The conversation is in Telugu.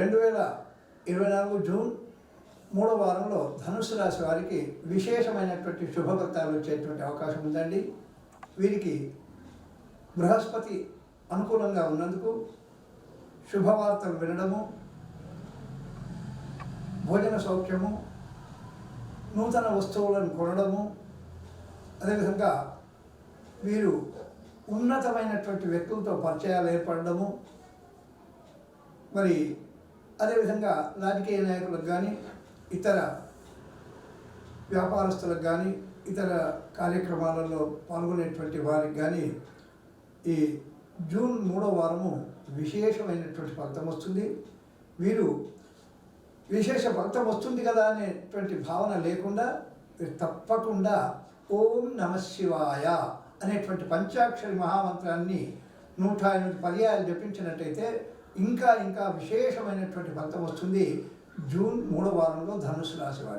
రెండు వేల ఇరవై నాలుగు జూన్ మూడో వారంలో ధనుసు రాశి వారికి విశేషమైనటువంటి శుభఫలితాలు వచ్చేటువంటి అవకాశం ఉందండి. వీరికి బృహస్పతి అనుకూలంగా ఉన్నందుకు శుభవార్తలు వినడము భోజన సౌఖ్యము నూతన వస్తువులను కొనడము అదేవిధంగా వీరు ఉన్నతమైనటువంటి వ్యక్తులతో పరిచయాలు ఏర్పడడము మరి అదేవిధంగా రాజకీయ నాయకులకు కానీ ఇతర వ్యాపారస్తులకు కానీ ఇతర కార్యక్రమాలలో పాల్గొనేటువంటి వారికి కానీ ఈ జూన్ మూడో వారము విశేషమైనటువంటి ఫలితం వస్తుంది. వీరు విశేష ఫలితం వస్తుంది కదా అనేటువంటి భావన లేకుండా మీరు తప్పకుండా ఓం నమ శివాయ అనేటువంటి పంచాక్షరి మహామంత్రాన్ని నూట ఎనిమిది పర్యాయాలు జపించినట్టయితే ఇంకా ఇంకా విశేషమైనటువంటి ఫలితం వస్తుంది జూన్ మూడో వారంలో ధనుసు రాశి వారికి.